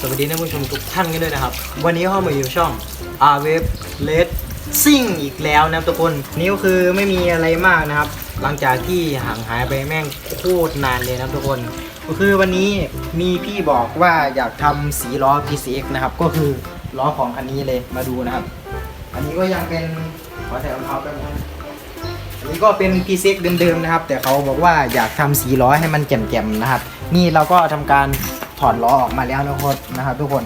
สวัสดีท่านผู้ชมทุกท่านกันด้วยนะครับ วันนี้เข้ามาอยู่ช่อง r w e b l e d ซิ่งอีกแล้วนะครับทุกคนนี่ก็คือไม่มีอะไรมากนะครับ หลังจากที่ห่างหายไปแม่งโคตรนานเลยนะทุกคนก็คือวันนี้มีพี่บอกว่าอยากทำสีล้อ PCX นะครับ ก็คือล้อของคันนี้เลยมาดูนะครับ อันนี้ก็ยังเป็นขอใส่รองเท้าแป๊บนึงอันนี้ก็เป็น p ีเซ็กเดิมๆนะครับ แต่เขาบอกว่าอยากทำสีล้อให้มันแจ่มๆนะครับ นี่เราก็ทำการ ถอดล้อออกมาแล้วนะครับนะครับ ทุกคน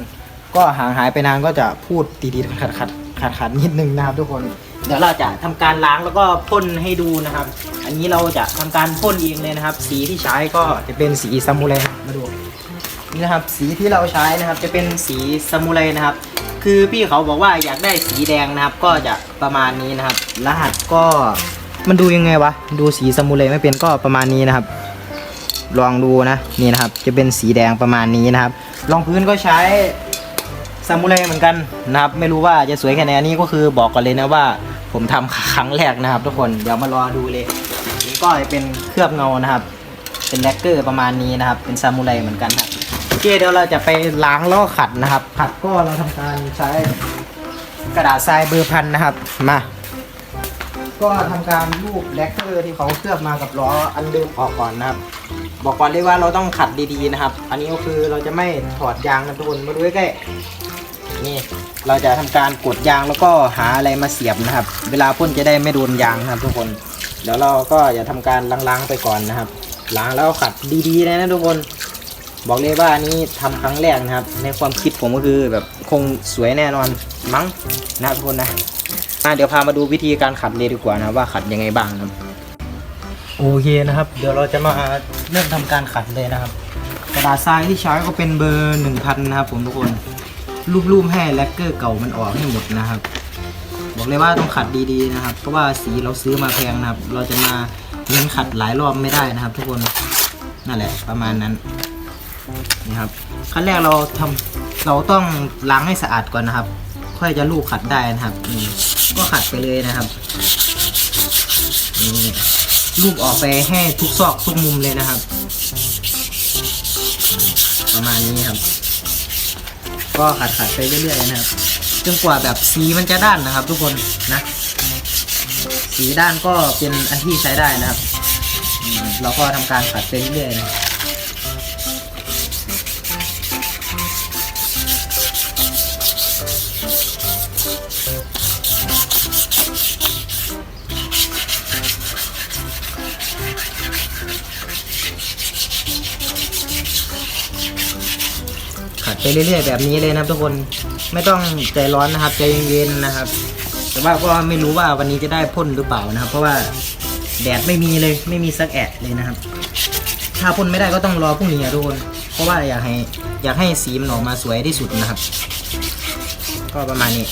ก็ห่างหายไปนานก็จะพูดติดๆขัดขัดขัดขัดๆนิดนึงนะครับ ทุกคนเดี๋ยวเราจะทำการล้างแล้วก็พ่นให้ดูนะครับ อันนี้เราจะทำการพ่นเองเลยนะครับ สีที่ใช้ก็จะเป็นสีซามูไรมาดูนี่นะครับ สีที่เราใช้นะครับ จะเป็นสีซามูไรนะครับ คือพี่เขาบอกว่าอยากได้สีแดงนะครับ ก็จะประมาณนี้นะครับ รหัสก็มันดูยังไงวะดูสีซามูไรไม่เป็นก็ประมาณนี้นะครับ ลองดูนะนี่นะครับจะเป็นสีแดงประมาณนี้นะครับรองพื้นก็ใช้ซามูไรเหมือนกันนะครับไม่รู้ว่าจะสวยแค่ไหนอันนี้ก็คือบอกก่อนเลยนะว่า ผมทำครั้งแรกนะครับ ทุกคนเดี๋ยวมารอดูเลยนี่ก็เป็นเคลือบเงานะครับ เป็นแลกเกอร์ประมาณนี้นะครับ เป็นซามูไรเหมือนกันครับโอเคเดี๋ยวเราจะไปล้างแล้วก็ขัดนะครับ ขัดก็เราทำการใช้กระดาษทรายเบอร์พันนะครับมาก็ทำการลูบแลกเกอร์ที่เขาเคลือบมากับล้ออันเดิมออกก่อนนะครับ บอกก่อนเลยว่าเราต้องขัดดีๆนะครับ อันนี้ก็คือเราจะไม่ถอดยางนะทุกคนมาดูใกล้ๆนี่เราจะทำการกดยางแล้วก็หาอะไรมาเสียบนะครับ เวลาพ่นจะได้ไม่โดนยางนะครับ ทุกคนเดี๋ยวเราก็อย่าทำการล้างๆไปก่อนนะครับล้างแล้วขัดดีๆเลยนะทุกคน บอกเลยว่าอันนี้ทำครั้งแรกนะครับ ในความคิดผมก็คือแบบคงสวยแน่นอนมั้งนะทุกคนนะอะเดี๋ยวพามาดูวิธีการขัดเลยดีกว่านะว่าขัดยังไงบ้างนะครับ โอเคนะครับ เดี๋ยวเราจะมาเริ่มทำการขัดเลยนะครับ กระดาษทรายที่ใช้ก็เป็นเบอร์หนึ่งพันนะครับ ผมทุกคนรูปๆให้แลกเกอร์เก่ามันออกให้หมดนะครับ บอกเลยว่าต้องขัดดีๆนะครับ เพราะว่าสีเราซื้อมาแพงนะครับ เราจะมาเน้นขัดหลายรอบไม่ได้นะครับ ทุกคนนั่นแหละประมาณนั้นนี่ครับขั้นแรกเราทำเราต้องล้างให้สะอาดก่อนนะครับ ค่อยจะลูบขัดได้นะครับก็ขัดไปเลยนะครับนี่ ลูบออกไปให้ทุกซอกทุกมุมเลยนะครับ ประมาณนี้ครับ ก็ขัดขัดไปเรื่อยๆนะครับจนกว่าแบบสีมันจะด้านนะครับ ทุกคนนะ สีด้านก็เป็นอันที่ใช้ได้นะครับ เราก็ทำการขัดไปเรื่อยๆนะ ไปเรื่อยๆแบบนี้เลยนะครับ ทุกคนไม่ต้องใจร้อนนะครับใจเย็นๆนะครับ แต่ว่าก็ไม่รู้ว่าวันนี้จะได้พ่นหรือเปล่านะครับ เพราะว่าแดดไม่มีเลยไม่มีสักแอะเลยนะครับ ถ้าพ่นไม่ได้ก็ต้องรอพรุ่งนี้อะทุกคนเพราะว่าอยากให้อยากให้สีมันออกมาสวยที่สุดนะครับ ก็ประมาณนี้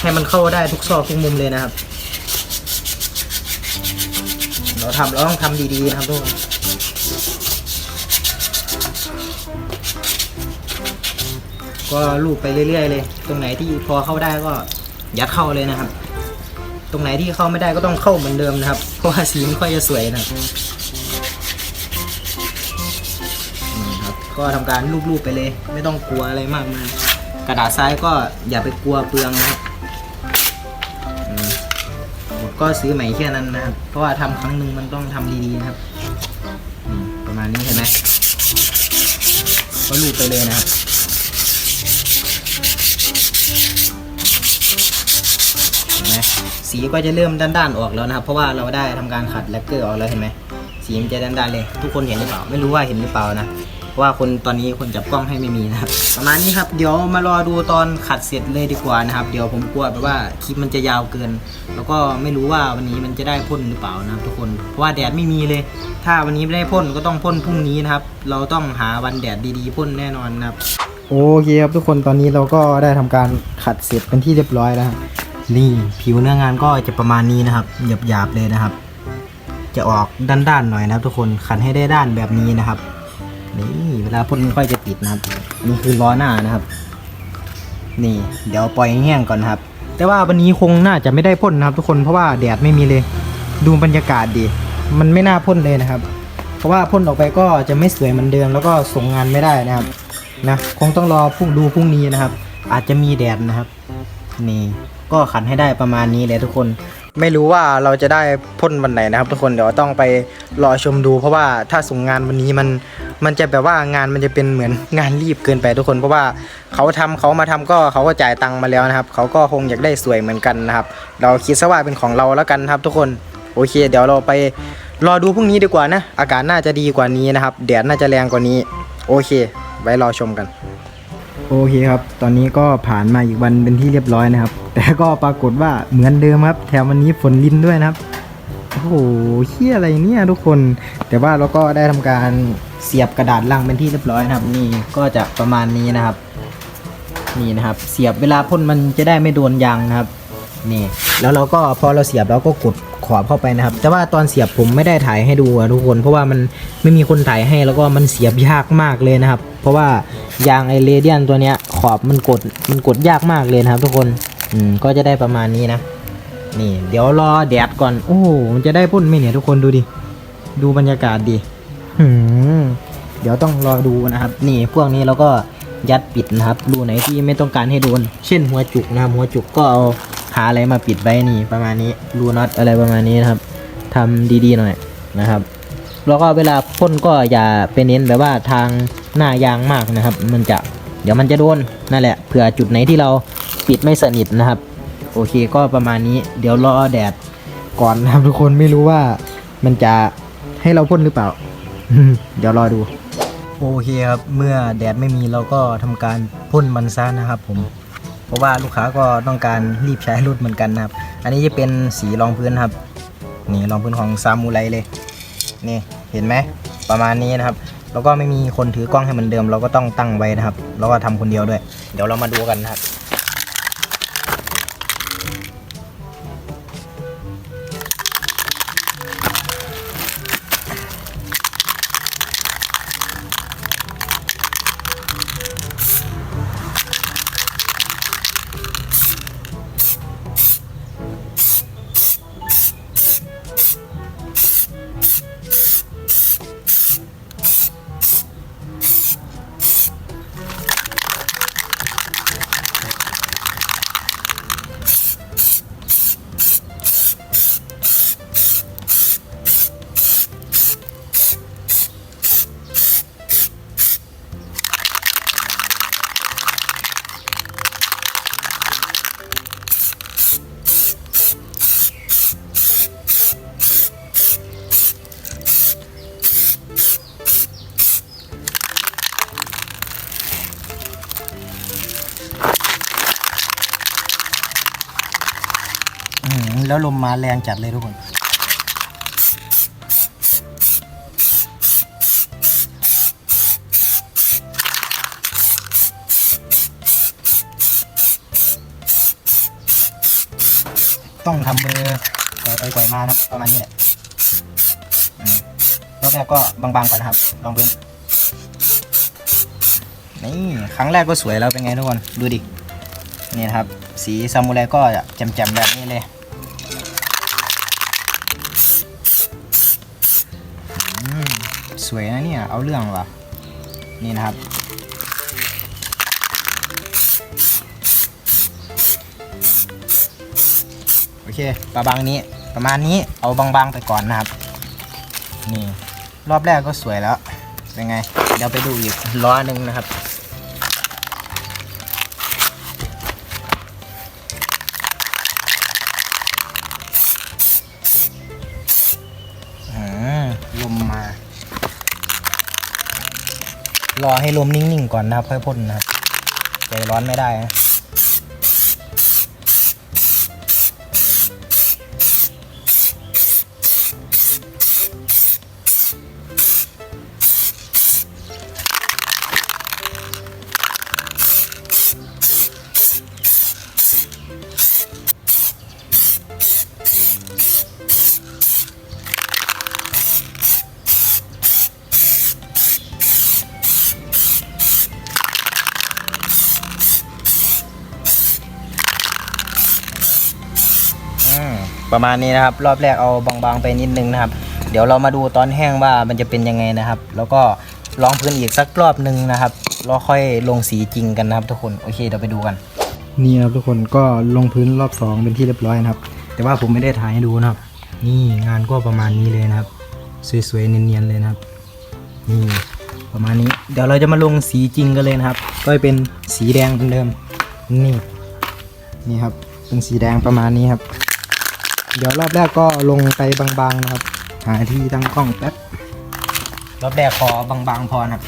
ให้มันเข้าได้ทุกซอกทุกมุมเลยนะครับ เราทำเราต้องทำดีๆนะครับทุกคน ก็ลูบไปเรื่อย ๆ เลย ตรงไหนที่พอเข้าได้ก็ยัดเข้าเลยนะครับ ตรงไหนที่เข้าไม่ได้ก็ต้องเข้าเหมือนเดิมนะครับ เพราะว่าสีไม่ค่อยจะสวยนะครับก็ทำการลูบๆไปเลย ไม่ต้องกลัวอะไรมากมายกระดาษทรายก็อย่าไปกลัวเปลืองนะครับก็ซื้อใหม่แค่นั้นนะครับ เพราะว่าทำครั้งหนึ่งมันต้องทำดีๆนะครับประมาณนี้เห็นไหมก็ลูบไปเลยนะครับ เห็นไหม สีก็จะเริ่มด้านๆออกแล้วนะครับ เพราะว่าเราได้ทำการขัดแลกเกอร์ออกแล้วเห็นไหมสีมันจะด้านๆเลย ทุกคนเห็นหรือเปล่า ไม่รู้ว่าเห็นหรือเปล่านะว่าคนตอนนี้คนจับกล้องให้ไม่มีนะครับประมาณนี้ครับเดี๋ยวมารอดูตอนขัดเสร็จเลยดีกว่านะครับ เดี๋ยวผมกลัวแบบว่าคลิปมันจะยาวเกิน แล้วก็ไม่รู้ว่าวันนี้มันจะได้พ่นหรือเปล่านะครับ ทุกคนเพราะว่าแดดไม่มีเลย ถ้าวันนี้ไม่ได้พ่นก็ต้องพ่นพรุ่งนี้นะครับ เราต้องหาวันแดดดีๆพ่นแน่นอนนะครับโอเคครับทุกคนตอนนี้เราก็ได้ทำการขัดเสร็จเป็นที่เรียบร้อยแล้วครับ นี่ผิวเนื้องานก็จะประมาณนี้นะครับหยาบๆเลยนะครับ จะออกด้านๆหน่อยนะครับ ทุกคนขัดให้ได้ด้านแบบนี้นะครับ นี่เวลาพ่นค่อยจะติดนะครับนี่คือล้อหน้านะครับ นี่ เดี๋ยวปล่อยแห้งก่อนครับ แต่ว่าวันนี้คงน่าจะไม่ได้พ่นนะครับ ทุกคนเพราะว่าแดดไม่มีเลย ดูบรรยากาศดี มันไม่น่าพ่นเลยนะครับ เพราะว่าพ่นออกไปก็จะไม่สวยเหมือนเดิม แล้วก็ส่งงานไม่ได้นะครับนะคงต้องรอพรุ่งดูพรุ่งนี้นะครับ อาจจะมีแดดนะครับ นี่ ก็ขันให้ได้ประมาณนี้เลยทุกคน ไม่รู้ว่าเราจะได้พ่นวันไหนนะครับ ทุกคนเดี๋ยวต้องไปรอชมดู เพราะว่าถ้าส่งงานวันนี้มันมันจะแบบว่างานมันจะเป็นเหมือนงานรีบเกินไปทุกคน เพราะว่าเขาทำเขามาทำก็เขาก็จ่ายตังค์มาแล้วนะครับเขาก็คงอยากได้สวยเหมือนกันนะครับ เราคิดซะว่าเป็นของเราแล้วกันครับ ทุกคนโอเค เดี๋ยวเราไปรอดูพรุ่งนี้ดีกว่านะ อากาศน่าจะดีกว่านี้นะครับแดดน่าจะแรงกว่านี้ โอเค ไว้รอชมกัน โอเคครับ ตอนนี้ก็ผ่านมาอีกวันเป็นที่เรียบร้อยนะครับ แต่ก็ปรากฏว่าเหมือนเดิมครับ แถมวันนี้ฝนลินด้วยนะครับ โอ้โหเฮียอะไรเนี่ยทุกคน แต่ว่าเราก็ได้ทำการเสียบกระดาษลังเป็นที่เรียบร้อยนะครับ นี่ก็จะประมาณนี้นะครับ นี่นะครับ เสียบเวลาพ่นมันจะได้ไม่โดนยางนะครับ นี่ แล้วเราก็พอเราเสียบเราก็กดขอบเข้าไปนะครับ แต่ว่าตอนเสียบผมไม่ได้ถ่ายให้ดูอะทุกคน เพราะว่ามันไม่มีคนถ่ายให้แล้วก็มันเสียบยากมากเลยนะครับ เพราะว่ายางไอเรเดียนตัวเนี้ยขอบมันกดมันกดยากมากเลยนะครับ ทุกคน อืมก็จะได้ประมาณนี้นะ นี่ เดี๋ยวรอแดดก่อน โอ้โหมันจะได้พ่นไหมเนี่ยทุกคนดูดิ ดูบรรยากาศดิหืมเดี๋ยวต้องรอดูนะครับ นี่พวกนี้เราก็ยัดปิดนะครับ รูไหนที่ไม่ต้องการให้โดน เช่นหัวจุกนะหัวจุกก็เอาหาอะไรมาปิดไว้นี่ประมาณนี้ รูน็อตอะไรประมาณนี้นะครับทำดีๆหน่อยนะครับ แล้วก็เวลาพ่นก็อย่าไปเน้นแบบว่าทางหน้ายางมากนะครับ มันจะเดี๋ยวมันจะโดนนั่นแหละเผื่อจุดไหนที่เรา ปิดไม่สนิทนะครับ โอเคก็ประมาณนี้ เดี๋ยวรอแดดก่อนนะครับทุกคนไม่รู้ว่ามันจะให้เราพ่นหรือเปล่า เดี๋ยวรอดู โอเคครับ เมื่อแดดไม่มีเราก็ทำการพ่นมันซะนะครับ ผม เพราะว่าลูกค้าก็ต้องการรีบใช้รถเหมือนกันนะครับ อันนี้จะเป็นสีรองพื้นครับ นี่รองพื้นของซามูไรเลย นี่เห็นไหมประมาณนี้นะครับ แล้วก็ไม่มีคนถือกล้องให้เหมือนเดิม เราก็ต้องตั้งไว้นะครับ แล้วก็ทำคนเดียวด้วย เดี๋ยวเรามาดูกันนะครับ แล้วลมมาแรงจัดเลยทุกคน ต้องทำมือปล่อยไปปล่อยมานะครับประมาณนี้แหละรอบแรกก็บางๆก่อนนะครับ ลองเบิ้งนี่ครั้งแรกก็สวยแล้วเป็นไงทุกคน ดูดิ นี่นะครับ สีซามูไรก็จะแจ่มๆแบบนี้เลย สวยนะเนี่ย เอาเรื่องว่ะ นี่นะครับ โอเค ประบางนี้ ประมาณนี้ เอาบางๆไปก่อนนะครับ นี่ รอบแรกก็สวยแล้ว เป็นไง เดี๋ยวไปดูอีกล้อหนึ่งนะครับ รอให้ลมนิ่งๆก่อนนะครับค่อยพ่นนะครับใจร้อนไม่ได้นะ ประมาณนี้นะครับ รอบแรกเอาบางๆไปนิดนึงนะครับ เดี๋ยวเรามาดูตอนแห้งว่ามันจะเป็นยังไงนะครับ แล้วก็ลองพื้นอีกสักรอบหนึ่งนะครับแล้วค่อยลงสีจริงกันนะครับ ทุกคนโอเคเดี๋ยวไปดูกัน นี่ครับทุกคนก็ลงพื้นรอบสองเป็นที่เรียบร้อยนะครับ แต่ว่าผมไม่ได้ถ่ายให้ดูนะครับ นี่งานก็ประมาณนี้เลยนะครับ สวยๆเนียนๆเลยนะครับนี่ประมาณนี้ เดี๋ยวเราจะมาลงสีจริงกันเลยนะครับ ก็จะเป็นสีแดงเหมือนเดิมนี่นี่ครับเป็นสีแดงประมาณนี้ครับ เดี๋ยวรอบแรกก็ลงไปบางๆนะครับ หาที่ตั้งกล้องแป๊บรอบแรกขอบางๆพอนะครับ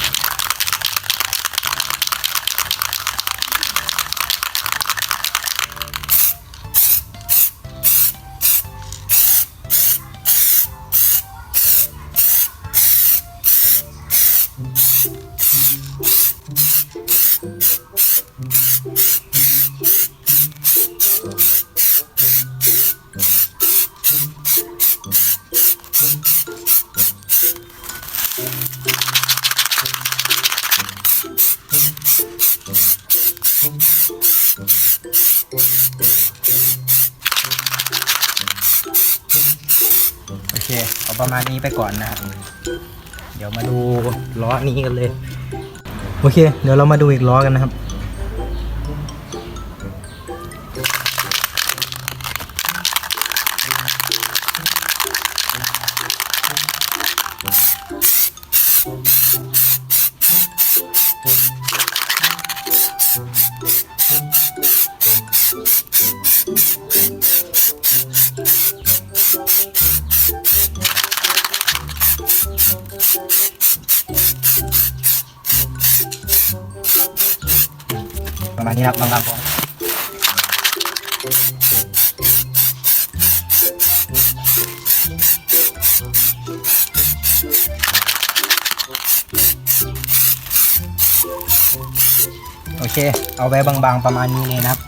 ประมาณนี้ไปก่อนนะครับเดี๋ยวมาดูล้อนี้กันเลย โอเค เดี๋ยวเรามาดูอีกล้อกันนะครับ นี้ครับบางๆพอโอเค เอาไว้บางๆประมาณนี้เลยนะครับ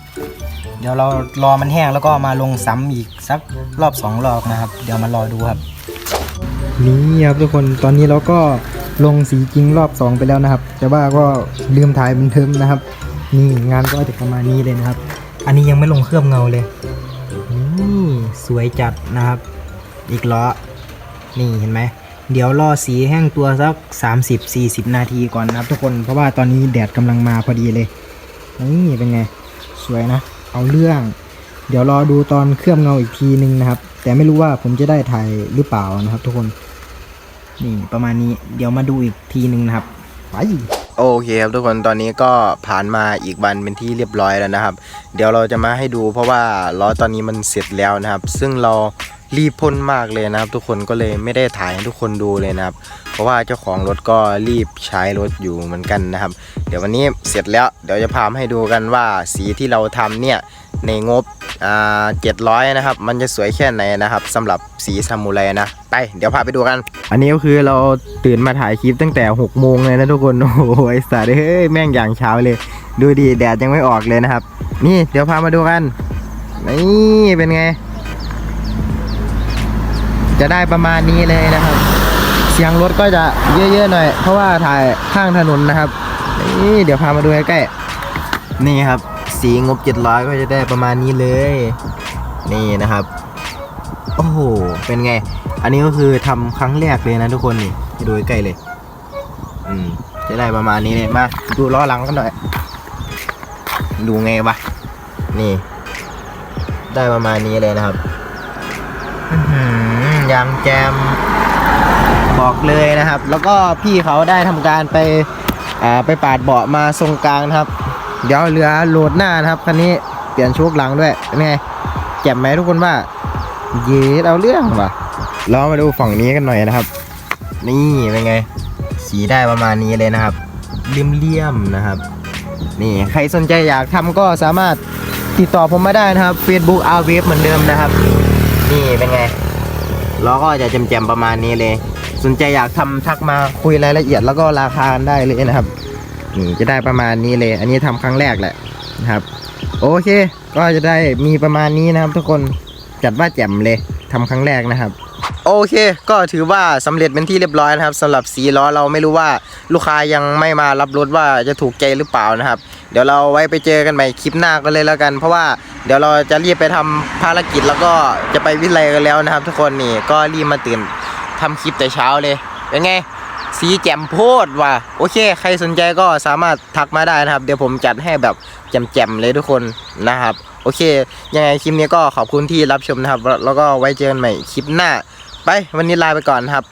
เดี๋ยวเรารอมันแห้งแล้วก็มาลงซ้ำอีกสักรอบสองรอบนะครับ เดี๋ยวมารอดูครับ นี่ครับทุกคน ตอนนี้เราก็ลงสีจริงรอบสองไปแล้วนะครับ แต่ว่าก็ลืมถ่ายเป็นเทอมนะครับ นี่งานก็จะประมาณนี้เลยนะครับ อันนี้ยังไม่ลงเคลือบเงาเลยนี่สวยจัดนะครับ อีกล้อ นี่เห็นไหม เดี๋ยวรอสีแห้งตัวสัก 30-40 นาทีก่อนนะครับทุกคน เพราะว่าตอนนี้แดดกำลังมาพอดีเลย นี่เป็นไง สวยนะ เอาเรื่อง เดี๋ยวรอดูตอนเคลือบเงาอีกทีนึงนะครับ แต่ไม่รู้ว่าผมจะได้ถ่ายหรือเปล่านะครับ ทุกคน นี่ประมาณนี้ เดี๋ยวมาดูอีกทีนึงนะครับ ไป โอเคครับทุกคนตอนนี้ก็ผ่านมาอีกวันเป็นที่เรียบร้อยแล้วนะครับ เดี๋ยวเราจะมาให้ดูเพราะว่าล้อตอนนี้มันเสร็จแล้วนะครับ ซึ่งเรารีบพ่นมากเลยนะครับ ทุกคนก็เลยไม่ได้ถ่ายให้ทุกคนดูเลยนะครับ เพราะว่าเจ้าของรถก็รีบใช้รถอยู่เหมือนกันนะครับ เดี๋ยววันนี้เสร็จแล้วเดี๋ยวจะพามาให้ดูกันว่าสีที่เราทำเนี่ยในงบ เจ็ดร้อยนะครับ มันจะสวยแค่ไหนนะครับสำหรับสีซามูไรนะ ไป เดี๋ยวพาไปดูกัน อันนี้ก็คือเราตื่นมาถ่ายคลิปตั้งแต่6กโมงเลยนะทุกคน โอ้โหไอสัตว์เฮ้ย แม่งอย่างเช้าเลย ดูดิแดดยังไม่ออกเลยนะครับ นี่เดี๋ยวพามาดูกัน นี่เป็นไง จะได้ประมาณนี้เลยนะครับ เสียงรถก็จะเยอะๆหน่อย เพราะว่าถ่ายข้างถนนนะครับ นี่เดี๋ยวพามาดูใกล้ๆนี่ครับ สีงบ 700 ก็จะได้ประมาณนี้เลย นี่นะครับ โอ้โห เป็นไง อันนี้ก็คือทำครั้งแรกเลยนะทุกคนนี่ดูใกล้เลย อืม จะได้ประมาณนี้เลย มาดูล้อหลังกันหน่อย ดูไงวะ นี่ ได้ประมาณนี้เลยนะครับยางแจมบอกเลยนะครับ แล้วก็พี่เขาได้ทำการไปไปปาดเบาะมาทรงกลางนะครับ เดี๋ยวเหลือโหลดหน้านะครับคันนี้เปลี่ยนโชคหลังด้วยเป็นไงแจ่มไหมทุกคนว่า เย็ดเอาเรื่องว่ะเรามาดูฝั่งนี้กันหน่อยนะครับ นี่เป็นไง สีได้ประมาณนี้เลยนะครับเลี่ยมๆนะครับ นี่ใครสนใจอยากทำก็สามารถติดต่อผมมาได้นะครับ Facebook r w a v e เหมือนเดิมนะครับ นี่เป็นไงล้อก็จะแจ่มๆประมาณนี้เลย สนใจอยากทำทักมาคุยรายละเอียดแล้วก็ราคาได้เลยนะครับ นี่จะได้ประมาณนี้เลย อันนี้ทำครั้งแรกแหละนะครับ โอเค ก็จะได้มีประมาณนี้นะครับ ทุกคนจัดว่าแจ่มเลยทำครั้งแรกนะครับโอเค ก็ถือว่าสำเร็จเป็นที่เรียบร้อยนะครับสำหรับสีล้อเราไม่รู้ว่าลูกค้ายังไม่มารับรถว่าจะถูกใจหรือเปล่านะครับ เดี๋ยวเราไว้ไปเจอกันใหม่คลิปหน้ากันเลยแล้วกัน เพราะว่าเดี๋ยวเราจะรีบไปทำภารกิจแล้วก็จะไปวิทยาลัยกันแล้วนะครับ ทุกคนนี่ก็รีบมาตื่นทำคลิปแต่เช้าเลยเป็นไง สีแจ่มโพดว่ะโอเค ใครสนใจก็สามารถทักมาได้นะครับ เดี๋ยวผมจัดให้แบบแจ่มๆเลยทุกคนนะครับ โอเค ยังไงคลิปนี้ก็ขอบคุณที่รับชมนะครับ แล้วก็ไว้เจอกันใหม่คลิปหน้า ไปวันนี้ลาไปก่อนครับ